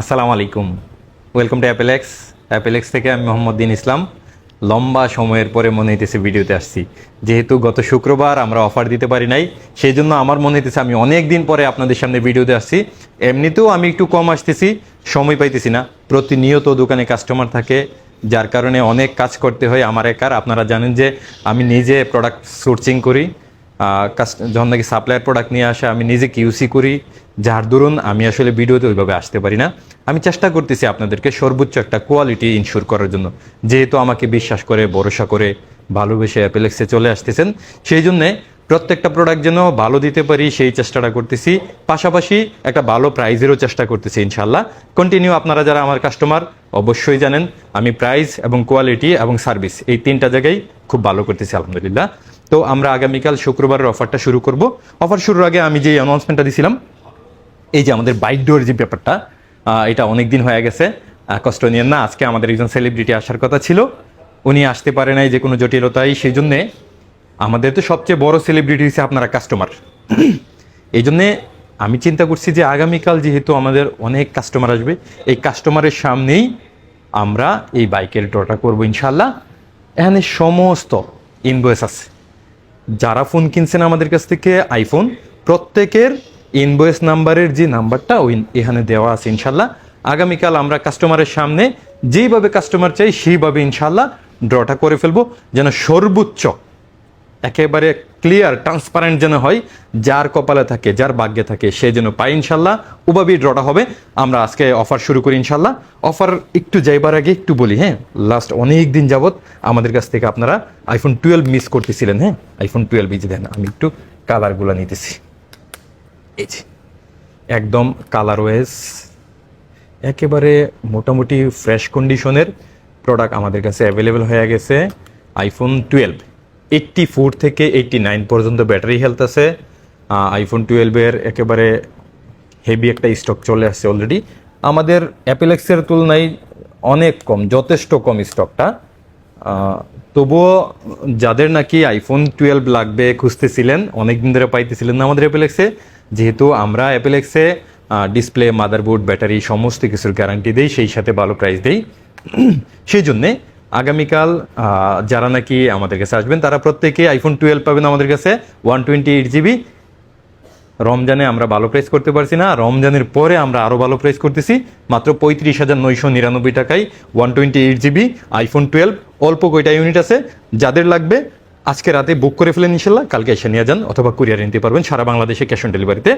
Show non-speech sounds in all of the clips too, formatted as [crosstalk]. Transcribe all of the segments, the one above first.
আসসালামু আলাইকুম। Welcome to অ্যাপেলেক্স অ্যাপেলেক্স থেকে আমি মোহাম্মদ দিন ইসলাম। লম্বা সময়ের পরে মনে হইতেছে ভিডিওতে আসছি। যেহেতু গত শুক্রবার আমরা অফার দিতে পারি নাই সেই জন্য আমার মনে হইতেছে আমি অনেক দিন পরে আপনাদের সামনে ভিডিওতে আসছি। এমনিতেও আমি একটু কম আসতেছি, সময় পাইতেছি না। প্রতিনিয়ত দোকানে কাস্টমার থাকে, যার কারণে অনেক কাজ করতে হয় আমার একার। আপনারা জানেন যে আমি নিজে প্রোডাক্ট সোর্সিং করি। যখন নাকি সাপ্লায়ার প্রোডাক্ট নিয়ে আসে, আমি নিজে কিউসি করি। যার দরুন আমি আসলে ভিডিওতে ওইভাবে আসতে পারি না। আমি চেষ্টা করতেছি আপনাদেরকে সর্বোচ্চ একটা কোয়ালিটি ইনশিওর করার জন্য। যেহেতু আমাকে বিশ্বাস করে, ভরসা করে, ভালোবেসে অ্যাপেলেক্সে চলে আসতেছেন, সেই জন্যে প্রত্যেকটা প্রোডাক্ট যেন ভালো দিতে পারি, সেই চেষ্টাটা করতেছি। পাশাপাশি একটা ভালো প্রাইজেরও চেষ্টা করতেছি ইনশাল্লাহ কন্টিনিউ আপনারা যারা আমার কাস্টমার অবশ্যই জানেন, আমি প্রাইস এবং কোয়ালিটি এবং সার্ভিস এই তিনটা জায়গায় খুব ভালো করতেছি, আলহামদুলিল্লাহ। তো আমরা আগামীকাল শুক্রবারের অফারটা শুরু করব। অফার শুরুর আগে আমি যে অ্যানাউন্সমেন্টটা দিছিলাম এই যে আমাদের বাইক ডোর যে ব্যাপারটা এটা অনেক দিন হয়ে গেছে। কষ্ট নিয়েন না, আজকে আমাদের একজন সেলিব্রিটি আসার কথা ছিল। উনি আসতে পারে নাই যে কোনো জটিলতাই সেই জন্যে আমাদের তো সবচেয়ে বড় সেলিব্রিটি হচ্ছে আপনারা কাস্টমার [clears throat] এই জন্যে আমি চিন্তা করছি যে আগামীকাল যেহেতু আমাদের অনেক কাস্টমার আসবে, এই কাস্টমারের সামনেই আমরা এই বাইকের ড্রটা করব ইনশাল্লাহ এখানে সমস্ত ইনভয়েস আছে। যারা ফোন কিনছেন আমাদের কাছ থেকে আইফোন প্রত্যেকের ইনভয়েস নাম্বারের যে নাম্বারটা ওই এখানে দেওয়া আছে ইনশাল্লাহ আগামীকাল আমরা কাস্টমারের সামনে যেইভাবে কাস্টমার চাই, সেইভাবে ইনশাল্লাহ ড্রটা করে ফেলব, যেন সর্বোচ্চ, একেবারে ক্লিয়ার ট্রান্সপারেন্ট যেন হয়, যার কপালে থাকে, যার ভাগ্যে থাকে, সে যেন পায় ইনশাল্লাহ ওভাবেই ড্রটা হবে। আমরা আজকে অফার শুরু করি ইনশাল্লাহ অফার একটু যাইবার আগে একটু বলি হ্যাঁ? লাস্ট অনেক দিন যাবত আমাদের কাছ থেকে আপনারা আইফোন টুয়েলভ মিস করতেছিলেন হ্যাঁ? আইফোন টুয়েলভ এই দেন, আমি একটু কালারগুলো নিতেছি। এই যে, একদম কালার ওয়েস একেবারে মোটামুটি ফ্রেশ কন্ডিশনের প্রোডাক্ট আমাদের কাছে অ্যাভেলেবেল হয়ে গেছে আইফোন টুয়েলভ এইট্টি ফোর থেকে এইট্টি নাইন পর্যন্ত ব্যাটারি হেলথ আছে আইফোন টুয়েলভের একেবারে হেভি একটা স্টক চলে আসছে অলরেডি আমাদের অ্যাপেলেক্সের তুলনায় অনেক কম, যথেষ্ট কম স্টকটা তবুও যাদের নাকি আইফোন টুয়েলভ লাগবে খুঁজতেছিলেন অনেক দিন ধরে পাইতেছিলেন না আমাদের অ্যাপেলেক্সে যেহেতু আমরা অ্যাপেলেক্সে ডিসপ্লে মাদারবোর্ড ব্যাটারি সমস্ত কিছুর গ্যারান্টি দেই, সেই সাথে ভালো প্রাইস দেই। সেই জন্যে আগামীকাল যারা নাকি আমাদের কাছে আসবেন, তারা প্রত্যেকে আইফোন টুয়েলভ পাবেন আমাদের কাছে ওয়ান টোয়েন্টি এইট জিবি রমজানে আমরা ভালো প্রাইস করতে পারছি না, রমজানের পরে আমরা আরও ভালো প্রাইস করতেছি, মাত্র পঁয়ত্রিশ হাজার নয়শো নিরানব্বই টাকায় one twenty eight GB iPhone twelve অল্প কয়টা ইউনিট আছে, যাদের লাগবে আজকে রাতে বুক করে ফেলেন ইনশাল্লাহ, কালকে এসে নিয়ে যান অথবা কুরিয়ার নিতে পারবেন সারা বাংলাদেশে ক্যাশ অন ডেলিভারিতে।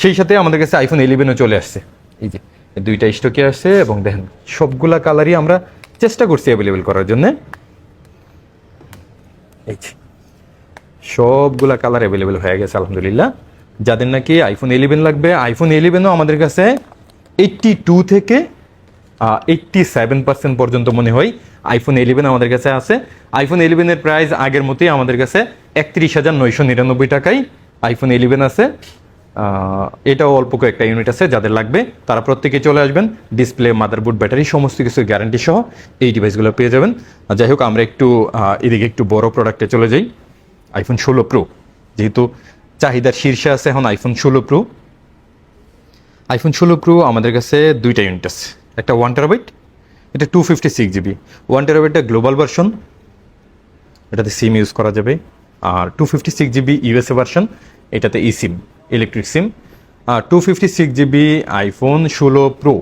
সেই সাথে আমাদের কাছে আইফোন ইলেভেনও চলে আসছে। এই যে, দুইটা স্টকে আসছে এবং দেখেন, সবগুলা কালারই আমরা চেষ্টা করছি অ্যাভেলেবেল করার জন্যে। এই সবগুলা কালার অ্যাভেলেবেল হয়ে গেছে, আলহামদুলিল্লাহ। যাদের নাকি আইফোন ইলেভেন লাগবে আইফোন ইলেভেনও আমাদের কাছে এইট্টি টু থেকে এইট্টি সেভেন পার্সেন্ট পর্যন্ত মনে হয় আইফোন ইলেভেন আমাদের কাছে আছে। আইফোন ইলেভেনের প্রাইস আগের মতোই আমাদের কাছে একত্রিশ হাজার নয়শো নিরানব্বই টাকায় আইফোন ইলেভেন আছে। এটাও অল্প কয়েকটা ইউনিট আছে যাদের লাগবে। তারা প্রত্যেকে চলে আসবেন ডিসপ্লে মাদারবোর্ড ব্যাটারি সমস্ত কিছু গ্যারান্টি সহ এই ডিভাইসগুলো পেয়ে যাবেন। যাই হোক, আমরা একটু এদিকে একটু বড় প্রোডাক্টে চলে যাই। আইফোন ষোলো প্রো যেহেতু চাহিদার শীর্ষে আছে এখন আইফোন ষোলো প্রো আইফোন ষোলো প্রো আমাদের কাছে দুইটা ইউনিট আছে। একটা ওয়ান টেরাবাইট এটা two fifty six GB one টেরাবাইটটা global version এটাতে সিম ইউজ করা যাবে। আর two fifty six GB USA version এটাতে ই সিম ইলেকট্রিক সিম আর two fifty six GB iPhone ষোলো প্রো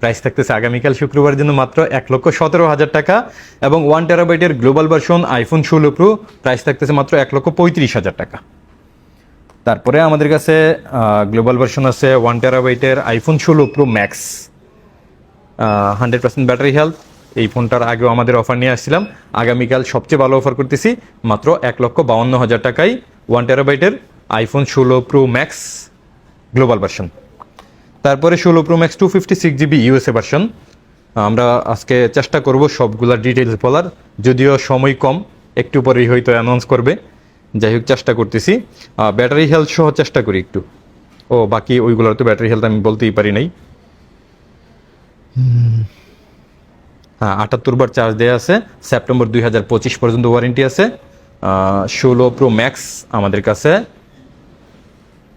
প্রাইস থাকতেছে আগামীকাল শুক্রবার জন্য মাত্র এক লক্ষ সতেরো হাজার টাকা। এবং ওয়ান টেরাবাইটের গ্লোবাল ভার্সন আইফোন ষোলো প্রো প্রাইস থাকতেছে মাত্র এক লক্ষ পঁয়ত্রিশ হাজার টাকা। তারপরে আমাদের কাছে গ্লোবাল ভার্সন আছে ওয়ান টেরাবাইটের আইফোন ষোলো pro max hundred percent battery health এই ফোনটার আগেও আমাদের অফার নিয়ে আসছিলাম। আগামীকাল সবচেয়ে ভালো অফার করতেছি মাত্র এক লক্ষ বাউন্ন হাজার টাকায় ওয়ান টেরাবাইটের আইফোন ষোলো প্রো ম্যাক্স গ্লোবাল ভার্সন তারপরে ষোলো pro max two fifty six GB USA version আমরা আজকে চেষ্টা করব সবগুলা ডিটেলস বলার। যদিও সময় কম, একটু পরেই হয়তো অ্যানাউন্স করবে। যাই হোক, চেষ্টা করতেছি। ব্যাটারি হেলথ সহ চেষ্টা করি একটু। ও, বাকি ওইগুলোর তো ব্যাটারি হেলথ আমি বলতেই পারি নাই। হ্যাঁ আটাত্তর বার চার্জ দেওয়া আছে। সেপ্টেম্বর দুই হাজার পঁচিশ পর্যন্ত ওয়ারেন্টি আছে। ষোলো প্রো ম্যাক্স আমাদের কাছে।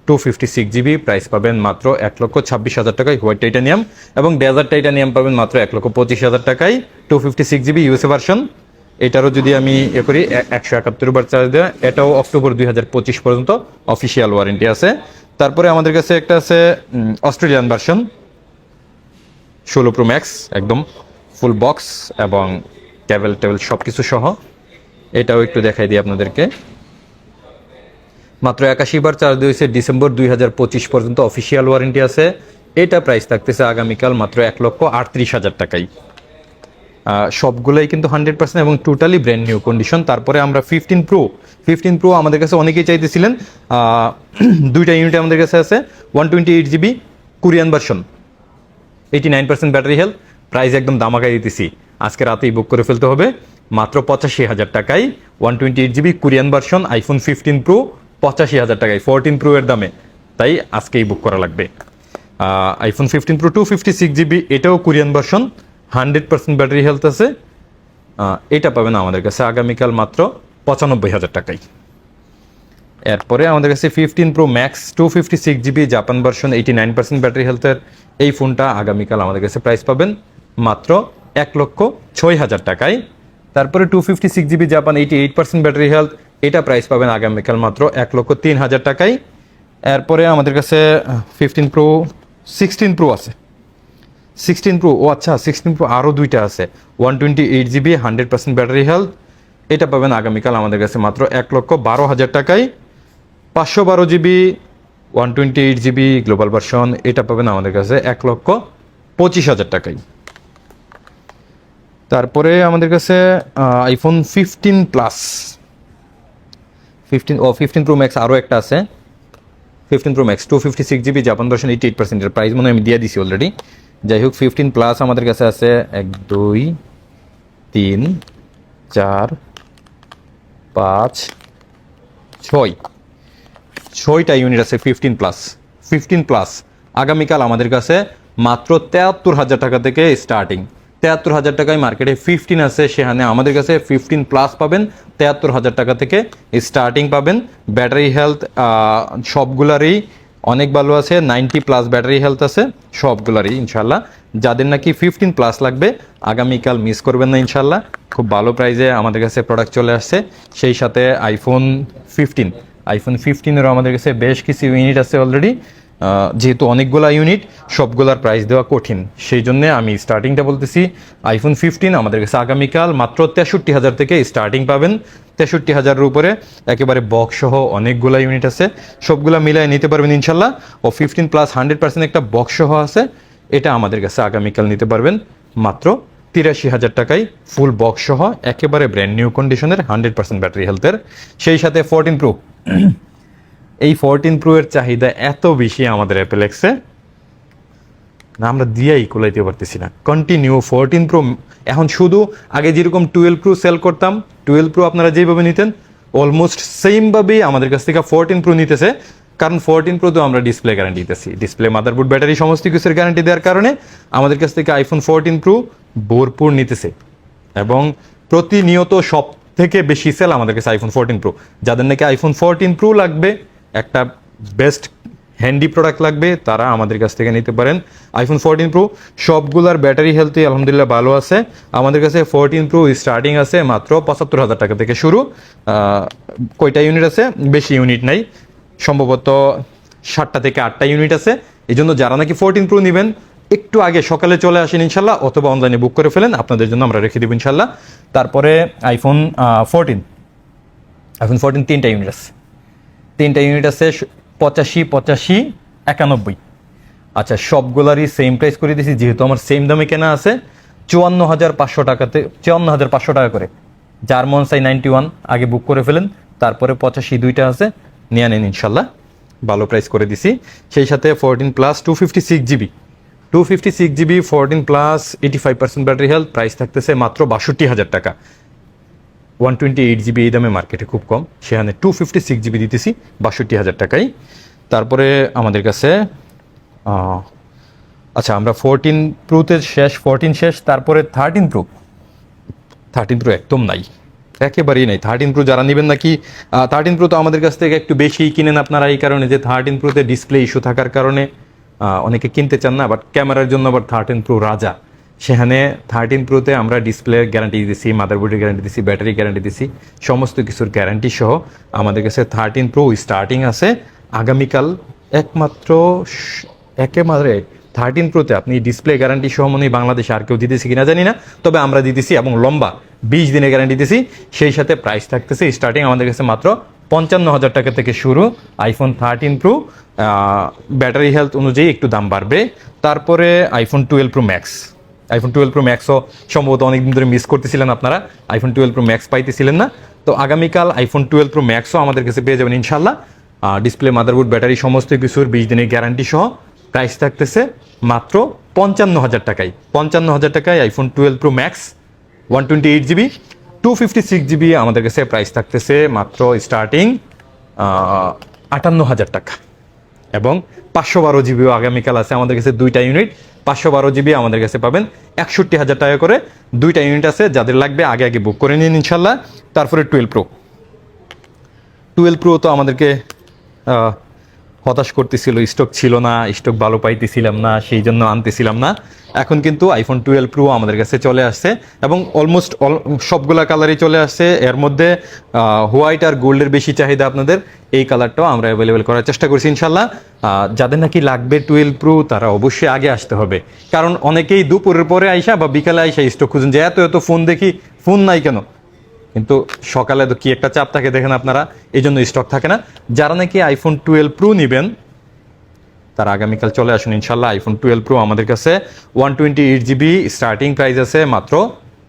Two fifty six GB price পাবেন মাত্র এক লক্ষ ছাব্বিশ হাজার টাকায় হোয়াইট টাইটানিয়াম এবং ডেজার্ট টাইটানিয়াম পাবেন মাত্র এক লক্ষ পঁচিশ হাজার টাকায়। Two fifty six GB USA version এটারও যদি আমি এ করি একশো একাত্তর বার চার্জ দেওয়া এটাও অক্টোবর দুই হাজার পঁচিশ পর্যন্ত অফিসিয়াল ওয়ারেন্টি আছে। তারপরে আমাদের কাছে একটা আছে অস্ট্রেলিয়ান ভার্সন ষোলো প্রো ম্যাক্স একদম ফুল বক্স এবং টেবিল টেবিল সব কিছু সহ। এটাও একটু দেখাই দিই আপনাদেরকে। মাত্র একাশি বার চার্জ দিয়েছে ডিসেম্বর দুই হাজার পঁচিশ পর্যন্ত অফিসিয়াল ওয়ারেন্টি আছে। এটা প্রাইস থাকতেছে আগামীকাল মাত্র এক লক্ষ আটত্রিশ হাজার টাকাই সবগুলোই কিন্তু হান্ড্রেড পার্সেন্ট এবং টোটালি ব্র্যান্ড নিউ কন্ডিশন তারপরে আমরা ফিফটিন প্রো ফিফটিন প্রো আমাদের কাছে অনেকেই চাইতেছিলেন। [clears throat] দুইটা ইউনিট আমাদের কাছে আছে one twenty eight GB Korean version eighty nine percent battery health price একদম দামাকাই দিতেছি। আজকে রাতেই বুক করে ফেলতে হবে। মাত্র পঁচাশি হাজার টাকায় one twenty eight GB Korean version iPhone fifteen pro পঁচাশি হাজার টাকায় ফোরটিন প্রো এর দামে। তাই আজকেই বুক করা লাগবে। IPhone fifteen pro two fifty six GB এটাও Korean version hundred percent battery health আছে। এটা পাবেন আমাদের কাছে আগামীকাল মাত্র পঁচানব্বই হাজার টাকায়। এরপরে আমাদের কাছে fifteen pro max two fifty six GB Japan version eighty nine percent battery হেলথের এই ফোনটা আগামীকাল আমাদের কাছে প্রাইস পাবেন মাত্র এক লক্ষ ছয় হাজার টাকায়। তারপরে two fifty six GB Japan eighty eight percent battery health এটা প্রাইস পাবেন আগামীকাল মাত্র এক লক্ষ তিন হাজার টাকায়। এরপরে আমাদের কাছে ফিফটিন প্রো সিক্সটিন প্রো আছে। সিক্সটিন প্রো ও আচ্ছা সিক্সটিন প্রো আরও দুইটা আছে। One twenty eight GB hundred percent battery health এটা পাবেন আগামীকাল আমাদের কাছে মাত্র এক লক্ষ বারো হাজার টাকায়। পাঁচশো বারো GB, one twenty eight GB global version, এটা পাবেন আমাদের কাছে এক লক্ষ পঁচিশ হাজার টাকায়। তারপরে আমাদের কাছে আইফোন ফিফটিন প্লাস ফিফটিন ও ফিফটিন প্রো ম্যাক্স আরও একটা আছে। Fifteen pro max two fifty six GB Japan version eighty eight পার্সেন্টের প্রাইস মনে আমি দিয়ে দিছি অলরেডি যাই হোক ফিফটিন প্লাস আমাদের কাছে আছে এক, দুই, তিন, চার, পাঁচ, ছয়। ছয়টা ইউনিট আছে ফিফটিন প্লাস ফিফটিন প্লাস আগামীকাল আমাদের কাছে মাত্র তেয়াত্তর হাজার টাকা থেকে স্টার্টিং তেয়াত্তর হাজার টাকায় মার্কেটে ফিফটিন আছে, সেখানে আমাদের কাছে ফিফটিন প্লাস পাবেন, তেয়াত্তর হাজার টাকা থেকে স্টার্টিং পাবেন। ব্যাটারি হেলথ সবগুলারই অনেক ভালো আছে নাইনটি প্লাস ব্যাটারি হেলথ আছে, সবগুলারই ইনশাল্লাহ যাদের নাকি ফিফটিন প্লাস লাগবে, আগামীকাল মিস করবেন না ইনশাল্লাহ খুব ভালো প্রাইজে আমাদের কাছে প্রোডাক্ট চলে আসছে, সেই সাথে আইফোন ফিফটিন আইফোন ফিফটিনেরও আমাদের কাছে বেশ কিছু ইউনিট আছে অলরেডি যেহেতু অনেকগুলা ইউনিট সবগুলার প্রাইস দেওয়া কঠিন। সেই জন্য আমি স্টার্টিংটা বলতেছি আইফোন ফিফটিন আমাদের কাছে আগামীকাল মাত্র তেষট্টি হাজার থেকে স্টার্টিং পাবেন। তেষট্টি হাজারের উপরে একেবারে বক্স সহ অনেকগুলা ইউনিট আছে। সবগুলা মিলাই নিতে পারবেন ইনশাল্লাহ। ও ফিফটিন প্লাস হান্ড্রেড পার্সেন্ট একটা বক্স সহ আছে। এটা আমাদের কাছে আগামীকাল নিতে পারবেন। মাত্র তিরাশি হাজার টাকায় ফুল বক্স সহ একেবারে ব্র্যান্ড নিউ কন্ডিশনের হান্ড্রেড পার্সেন্ট ব্যাটারি হেলথের সেই সাথে ফোরটিন প্রো এই ফোরটিন প্রো এর চাহিদা এত বেশি আমাদের অ্যাপেলেক্সে না, আমরা দিয়েই কোলাইতে পারতেছি না। কন্টিনিউ ফোরটিন প্রো এখন শুধু আগে যেরকম টুয়েলভ প্রো সেল করতাম টুয়েলভ প্রো আপনারা যেভাবে নিতেন অলমোস্ট সেমভাবেই আমাদের কাছ থেকে ফোরটিন প্রো নিতেছে, কারণ ফোরটিন প্রো তো আমরা ডিসপ্লে গ্যারান্টি দিতেছি। ডিসপ্লে মাদারবোর্ড ব্যাটারি সমস্ত কিছুর গ্যারান্টি দেওয়ার কারণে আমাদের কাছ থেকে আইফোন ফোরটিন প্রো ভরপুর নিতেছে। এবং প্রতিনিয়ত সব থেকে বেশি সেল আমাদের কাছে আইফোন ফোরটিন প্রো যাদের নাকি আইফোন ফোরটিন প্রো লাগবে, একটা বেস্ট হ্যান্ডি প্রোডাক্ট লাগবে, তারা আমাদের কাছ থেকে নিতে পারেন আইফোন ফোরটিন প্রো সবগুলার ব্যাটারি হেলথই আলহামদুলিল্লাহ ভালো আছে। আমাদের কাছে ফোরটিন প্রো স্টার্টিং আছে মাত্র পঁচাত্তর হাজার টাকা থেকে শুরু। কয়টা ইউনিট আছে? বেশি ইউনিট নাই। সম্ভবত সাতটা থেকে আটটা ইউনিট আছে। এই জন্য যারা নাকি ফোরটিন প্রো নেবেন একটু আগে সকালে চলে আসেন ইনশাল্লাহ, অথবা অনলাইনে বুক করে ফেলেন। আপনাদের জন্য আমরা রেখে দেবো ইনশাল্লাহ। তারপরে আইফোন ফোরটিন আইফোন ফোরটিন তিনটা ইউনিট আছে। তিনটা ইউনিট আছে পঁচাশি পঁচাশি, একানব্বই। আচ্ছা সবগুলারই সেম প্রাইস করে দিয়েছি যেহেতু আমার সেম দামে কেনা আছে। চুয়ান্ন হাজার পাঁচশো টাকাতে চুয়ান্ন হাজার পাঁচশো টাকা করে। যার মন সাই নাইনটি ওয়ান আগে বুক করে ফেলেন। তারপরে পঁচাশি দুইটা আছে, নিয়ে নেন ইনশাল্লাহ। ভালো প্রাইস করে দিছি। সেই সাথে fourteen plus two fifty six GB two fifty six GB fourteen plus eighty five percent battery health price থাকতেছে মাত্র বাষট্টি হাজার টাকা। ওয়ান টোয়েন্টি এইট জিবি এই দামে মার্কেটে খুব কম, সেখানে টু ফিফটি সিক্স জিবি দিতেছি, বাষট্টি হাজার টাকাই। তারপরে আমাদের কাছে আচ্ছা আমরা ফোরটিন প্রোতে শেষ ফোরটিন শেষ, তারপরে থার্টিন প্রো থার্টিন প্রো একদম নাই, একেবারেই নাই। থার্টিন প্রো যারা নেবেন নাকি থার্টিন প্রো তো আমাদের কাছ থেকে একটু বেশি কিনেন আপনারা এই কারণে যে থার্টিন প্রোতে ডিসপ্লে ইস্যু থাকার কারণে। অনেকে কিনতে চান না বাট ক্যামেরার জন্য আবার থার্টিন প্রো রাজা। সেখানে থার্টিন প্রোতে আমরা ডিসপ্লে গ্যারান্টি দিছি মাদারবোর্ডের গ্যারান্টি দিছি ব্যাটারি গ্যারান্টি দিছি, সমস্ত কিছুর গ্যারান্টি সহ আমাদের কাছে থার্টিন প্রো স্টার্টিং আছে। আগামীকাল একমাত্র একেবারে থার্টিন প্রোতে আপনি ডিসপ্লে গ্যারান্টি সহ মনে বাংলাদেশে আর কেউ দিতেছি কিনা জানি না, তবে আমরা দিতেছি এবং লম্বা বিশ দিনের গ্যারান্টি দিতেছি সেই সাথে প্রাইস থাকতেছে স্টার্টিং আমাদের কাছে মাত্র পঞ্চান্ন হাজার টাকা থেকে শুরু iPhone thirteen pro battery health অনুযায়ী একটু দাম বাড়বে। তারপরে iPhone twelve pro max iPhone twelve pro ম্যাক্সও সম্ভবত অনেকদিন ধরে মিস করতেছিলেন আপনারা। আইফোন টুয়েলভ প্রো ম্যাক্স পাইতেছিলেন না। তো আগামীকাল আইফোন টুয়েলভ প্রো ম্যাক্সও আমাদের কাছে পেয়ে যাবেন ইনশাল্লাহ ডিসপ্লে মাদারবোর্ড ব্যাটারি সমস্ত কিছুর বিশ দিনের গ্যারান্টি সহ প্রাইস থাকতেছে মাত্র পঞ্চান্ন হাজার টাকায়। পঞ্চান্ন হাজার টাকায় iPhone twelve pro max one twenty eight GB two fifty six GB আমাদের কাছে প্রাইস থাকতেছে মাত্র স্টার্টিং আটান্ন হাজার টাকা। এবং পাঁচশো বারো জিবিও আগামীকাল আছে আমাদের কাছে দুইটা ইউনিট। পাঁচশো বারো জিবি আমাদের কাছে পাবেন। একষট্টি হাজার টাকা করে দুইটা ইউনিট আছে, যাদের লাগবে আগে আগে বুক করে নিন ইনশাল্লাহ। তারপরে টুয়েলভ প্রো টুয়েলভ প্রো তো আমাদেরকে হতাশ করতেছিল স্টক ছিল না স্টক ভালো পাইতেছিলাম না, সেই জন্য আনতেছিলাম না। এখন কিন্তু আইফোন টুয়েলভ প্রো আমাদের কাছে চলে আসছে এবং অলমোস্ট অল সবগুলা কালারই চলে আসছে। এর মধ্যে হোয়াইট আর গোল্ডের বেশি চাহিদা আপনাদের, এই কালারটাও আমরা অ্যাভেলেবেল করার চেষ্টা করছি ইনশাল্লাহ যাদের নাকি লাগবে টুয়েলভ প্রো তারা অবশ্যই আগে আসতে হবে। কারণ অনেকেই দুপুরের পরে আইসা বা বিকালে আইসা স্টক খুঁজেন যে এত এত ফোন দেখি ফোন নাই কেন? কিন্তু সকালে তো কি একটা চাপ থাকে দেখেন আপনারা এই জন্য স্টক থাকে না। যারা নাকি আইফোন টুয়েলভ প্রো নেবেন, তারা আগামীকাল চলে আসুন ইনশাল্লাহ আইফোন টুয়েলভ প্রো আমাদের কাছে। One twenty eight GB starting price আছে মাত্র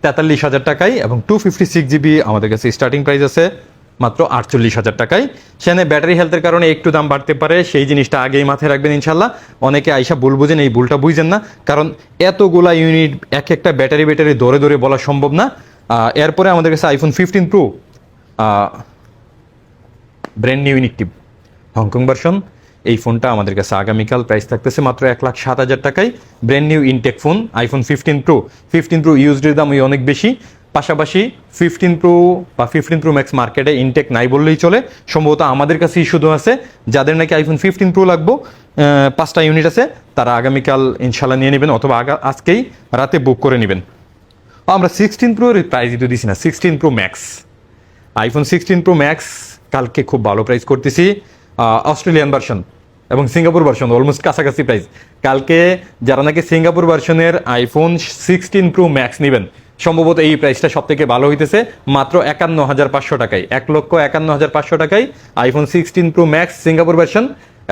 তেতাল্লিশ হাজার টাকায় এবং টু ফিফটি সিক্স জিবি আমাদের কাছে স্টার্টিং প্রাইস আছে মাত্র আটচল্লিশ হাজার টাকায়। সেখানে ব্যাটারি হেলথের কারণে একটু দাম বাড়তে পারে, সেই জিনিসটা আগেই মাথায় রাখবেন ইনশাল্লাহ অনেকে আইসা ভুল বুঝেন, এই ভুলটা বুঝেন না, কারণ এতগুলা ইউনিট এক একটা ব্যাটারি ব্যাটারি ধরে ধরে বলা সম্ভব না। এরপরে আমাদের কাছে iPhone fifteen pro brand new intact Hong Kong version এই ফোনটা আমাদের কাছে আগামীকাল প্রাইস থাকতেছে মাত্র এক লাখ সাত হাজার টাকায়। Brand new intact phone iPhone fifteen pro fifteen pro ইউজডের দাম অনেক বেশি। পাশাপাশি ফিফটিন প্রো বা ফিফটিন প্রো ম্যাক্স মার্কেটে ইনটেক নাই বললেই চলে। সম্ভবত আমাদের কাছেই শুধু আছে। যাদের নাকি আইফোন ফিফটিন প্রো লাগবো পাঁচটা ইউনিট আছে, তারা আগামীকাল ইনশাল্লাহ নিয়ে নেবেন অথবা আজকেই রাতে বুক করে নেবেন। আমরা সিক্সটিন প্রোর প্রাইস দিতে দিছি না sixteen pro max iPhone sixteen pro max কালকে খুব ভালো প্রাইস করতেছি অস্ট্রেলিয়ান ভার্সন এবং সিঙ্গাপুর ভার্সন অলমোস্ট কাছাকাছি প্রাইস কালকে যারা নাকি সিঙ্গাপুর ভার্সনের আইফোন সিক্সটিন প্রো ম্যাক্স নেবেন, সম্ভবত এই প্রাইসটা সব থেকে ভালো হইতেছে, মাত্র একান্ন হাজার পাঁচশো টাকায়, এক লক্ষ একান্ন হাজার পাঁচশো টাকায় iPhone sixteen pro max Singapore version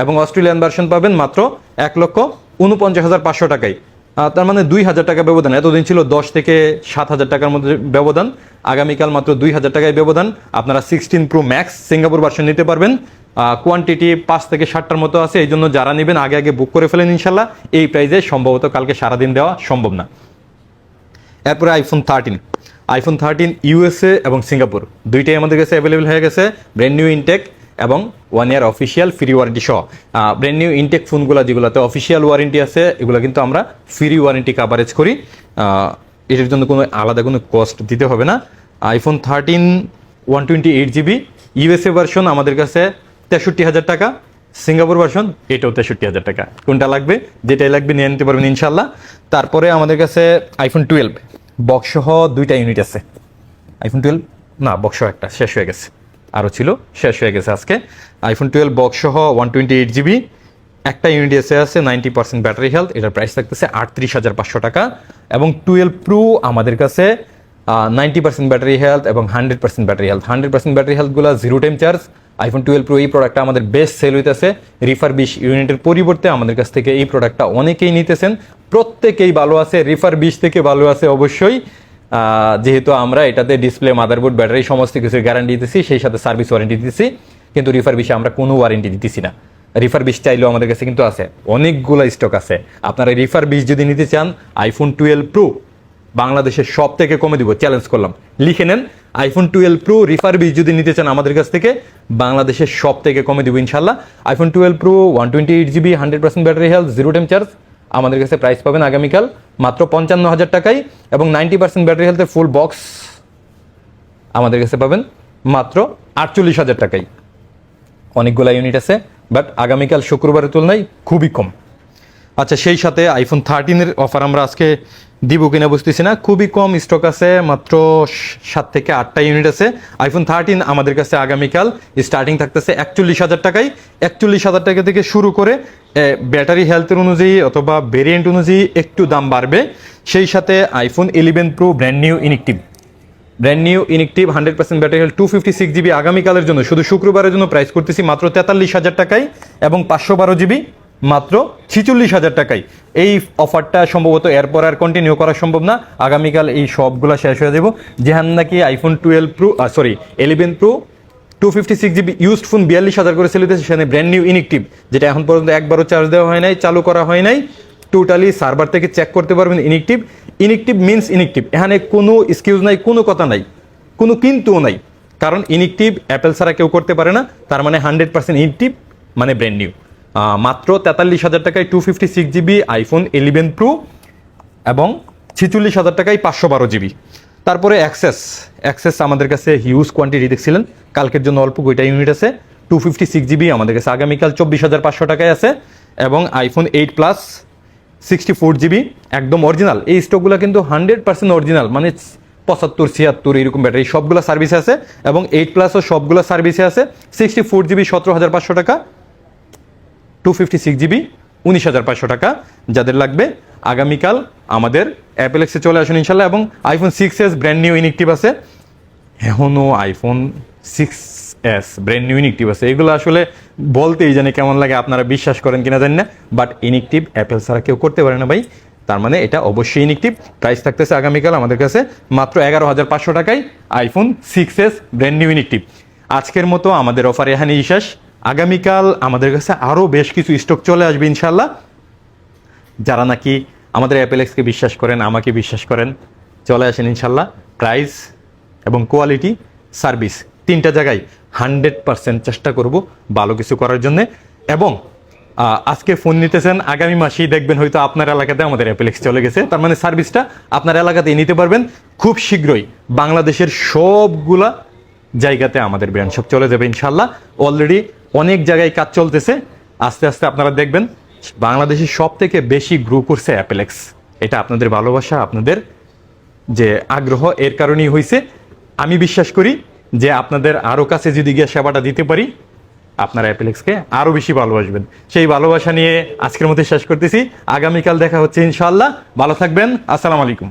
এবং অস্ট্রেলিয়ান ভার্সন পাবেন মাত্র এক লক্ষ উনপঞ্চাশ হাজার পাঁচশো টাকায়। তার মানে দুই হাজার টাকা ব্যবধান। এতদিন ছিল দশ থেকে সাত হাজার টাকার মধ্যে ব্যবধান। আগামীকাল মাত্র দুই হাজার টাকায় ব্যবধান। আপনারা sixteen pro max Singapore version নিতে পারবেন। কোয়ান্টিটি পাঁচ থেকে ষাটটার মতো আছে। এই জন্য যারা নেবেন, আগে আগে বুক করে ফেলেন ইনশাল্লাহ। এই প্রাইজে সম্ভবত কালকে সারাদিন দেওয়া সম্ভব না। এরপরে iPhone thirteen iPhone thirteen USA এবং সিঙ্গাপুর দুইটাই আমাদের কাছে অ্যাভেলেবেল হয়ে গেছে। ব্র্যান্ড নিউ ইনটেক এবং one year official free warranty সহ। ব্র্যান্ড নিউ ইনটেক ফোনগুলো যেগুলোতে অফিসিয়াল ওয়ারেন্টি আছে, এগুলো কিন্তু আমরা ফ্রি ওয়ারেন্টি কাভারেজ করি। এটার জন্য কোনো আলাদা কোনো কস্ট দিতে হবে না। IPhone thirteen one twenty eight GB USA version আমাদের কাছে তেষট্টি হাজার টাকা সিঙ্গাপুর ভার্সন এটাও তেষট্টি হাজার টাকা। কোনটা লাগবে, যেটাই লাগবে নিয়ে নিতে পারবেন ইনশাল্লাহ তারপরে আমাদের কাছে আইফোন টুয়েলভ বক্স সহ দুইটা ইউনিট আছে। আইফোন টুয়েলভ না বক্স একটা, শেষ হয়ে গেছে। আরও ছিল, শেষ হয়ে গেছে আজকে। আইফোন টুয়েলভ বক্স সহ ওয়ান টোয়েন্টি এইট জিবি একটা ইউনিট এসে আছে নাইনটি পার্সেন্ট ব্যাটারি হেলথ এটার প্রাইস থাকতেছে আটত্রিশ হাজার পাঁচশো টাকা। এবং টুয়েলভ প্রো আমাদের কাছে নাইনটি পার্সেন্ট ব্যাটারি হেলথ এবং hundred percent battery health hundred percent battery হেলথগুলো zero time charge iPhone twelve pro এই প্রোডাক্টটা আমাদের বেস্ট সেল হইতেছে। রিফার বিশ ইউনিটের পরিবর্তে আমাদের কাছ থেকে এই প্রোডাক্টটা অনেকেই নিতেছেন। প্রত্যেকেই ভালো আছে রিফার বিশ থেকে ভালো আছে অবশ্যই। যেহেতু আমরা এটাতে ডিসপ্লে মাদারবোর্ড ব্যাটারি সমস্ত কিছু গ্যারান্টি দিতেছি, সেই সাথে সার্ভিস ওয়ারেন্টি দিতেছি, কিন্তু রিফার বিশে আমরা কোনো ওয়ারেন্টি দিতেছি না। রিফার বিশ চাইলেও আমাদের কাছে কিন্তু আছে, অনেকগুলো স্টক আছে। আপনারা রিফার বিশ যদি নিতে চান আইফোন টুয়েলভ প্রো বাংলাদেশের সব থেকে কমে দিব চ্যালেঞ্জ করলাম। লিখে নেন আইফোন টুয়েলভ প্রো রিফার বিশ যদি নিতে চান আমাদের কাছ থেকে, বাংলাদেশের সব থেকে কমে দিব ইনশাল্লাহ iPhone twelve pro one twenty eight GB hundred percent battery health zero time charge আমাদের কাছে প্রাইস পাবেন আগামীকাল মাত্র পঞ্চান্ন হাজার টাকাই এবং নাইনটি পার্সেন্ট ব্যাটারি হেলথের ফুল বক্স আমাদের কাছে পাবেন মাত্র আটচল্লিশ হাজার টাকাই অনেকগুলো ইউনিট আছে বাট আগামীকাল শুক্রবারের তুলনায় খুবই কম। আচ্ছা সেই সাথে আইফোন থার্টিনের অফার আমরা আজকে দিব কিনা বুঝতেছি না। খুবই কম স্টক আছে, মাত্র সাত থেকে আটটা ইউনিট আছে। আইফোন থার্টিন আমাদের কাছে আগামীকাল স্টার্টিং থাকতেছে একচল্লিশ হাজার টাকায়। একচল্লিশ হাজার টাকা থেকে শুরু করে ব্যাটারি হেলথের অনুযায়ী অথবা ভেরিয়েন্ট অনুযায়ী একটু দাম বাড়বে। সেই সাথে iPhone eleven pro brand new intact brand new intact hundred percent battery health two fifty six GB আগামীকালের জন্য। শুধু শুক্রবারের জন্য প্রাইস করতেছি মাত্র তেতাল্লিশ হাজার টাকায় এবং পাঁচশো বারো জিবি মাত্র ছিচল্লিশ হাজার টাকায়। এই অফারটা সম্ভবত এরপর আর কন্টিনিউ করা সম্ভব না। আগামীকাল এই সবগুলো শেষ হয়ে যাব। যেহান নাকি iPhone twelve pro sorry eleven pro two fifty six GB used phone বিয়াল্লিশ হাজার করে সেলিতেছে সেখানে ব্র্যান্ড নিউ ইনিকটিভ যেটা এখন পর্যন্ত একবারও চার্জ দেওয়া হয় নাই, চালু করা হয় নাই। টোটালি সার্ভার থেকে চেক করতে পারবেন ইনিকটিভ ইনিকটিভ মিনস ইনিকটিভ এখানে কোনো এক্সকিউজ নাই, কোনো কথা নাই, কোনো কিন্তুও নাই। কারণ ইনিকটিভ অ্যাপেল ছাড়া কেউ করতে পারে না। তার মানে হান্ড্রেড পার্সেন্ট ইনিকটিভ মানে ব্র্যান্ড নিউ মাত্র তেতাল্লিশ হাজার টাকায় two fifty six GB iPhone eleven pro এবং ছিচল্লিশ হাজার টাকায় পাঁচশো বারো জিবি তারপরে অ্যাক্সেস অ্যাক্সেস আমাদের কাছে হিউজ কোয়ান্টিটি দেখছিলেন। কালকের জন্য অল্প কয়টা ইউনিট আছে। টু ফিফটি সিক্স জিবি আমাদের কাছে আগামীকাল চব্বিশ হাজার পাঁচশো টাকায় আছে এবং iPhone eight plus sixty four GB একদম অরিজিনাল এই স্টকগুলো কিন্তু হান্ড্রেড পার্সেন্ট অরিজিনাল মানে পঁচাত্তর, ছিয়াত্তর, এরকম ব্যাটারি সবগুলো সার্ভিসে আছে এবং এইট প্লাসও সবগুলো সার্ভিসে আছে। সিক্সটি ফোর জিবি সতেরো হাজার পাঁচশো টাকা। টু ফিফটি সিক্স জিবি উনিশ হাজার পাঁচশো টাকা যাদের লাগবে। আগামীকাল আমাদের অ্যাপেলেক্সে চলে আসুন ইনশাল্লাহ, এবং iPhone six S brand new intact আছে। এখনও iPhone six S brand new intact আছে। এগুলো আসলে বলতেই জানি কেমন লাগে, আপনারা বিশ্বাস করেন কিনা জানি না বাট ইনিকটিভ অ্যাপেল ছাড়া কেউ করতে পারে না ভাই। তার মানে এটা অবশ্যই ইনিকটিভ প্রাইস থাকতেছে আগামীকাল আমাদের কাছে মাত্র এগারো হাজার পাঁচশো টাকায় iPhone six S brand new intact আজকের মতো আমাদের অফার এখানে ইশাস আগামীকাল আমাদের কাছে আরও বেশ কিছু স্টক চলে আসবে ইনশাল্লাহ যারা নাকি আমাদের অ্যাপেলেক্সকে বিশ্বাস করেন, আমাকে বিশ্বাস করেন, চলে আসেন ইনশাল্লাহ প্রাইস এবং কোয়ালিটি সার্ভিস তিনটা জায়গায় হান্ড্রেড পার্সেন্ট চেষ্টা করব ভালো কিছু করার জন্য। এবং আজকে ফোন নিতেছেন, আগামী মাসেই দেখবেন হয়তো আপনার এলাকাতে আমাদের অ্যাপেলেক্স চলে গেছে। তার মানে সার্ভিসটা আপনার এলাকাতেই নিতে পারবেন। খুব শীঘ্রই বাংলাদেশের সবগুলা জায়গাতে আমাদের ব্র্যান্ড সব চলে যাবে ইনশাল্লাহ অলরেডি অনেক জায়গায় কাজ চলতেছে। আস্তে আস্তে আপনারা দেখবেন, বাংলাদেশের সব থেকে বেশি গ্রো করছে অ্যাপেলেক্স এটা আপনাদের ভালোবাসা, আপনাদের যে আগ্রহ, এর কারণেই হয়েছে আমি বিশ্বাস করি যে আপনাদের আরও কাছে যদি গিয়ে সেবাটা দিতে পারি, আপনারা অ্যাপেলেক্সকে আরও বেশি ভালোবাসবেন। সেই ভালোবাসা নিয়ে আজকের মধ্যে শেষ করতেছি। আগামীকাল দেখা হচ্ছে ইনশাল্লাহ ভালো থাকবেন। আসসালামু আলাইকুম।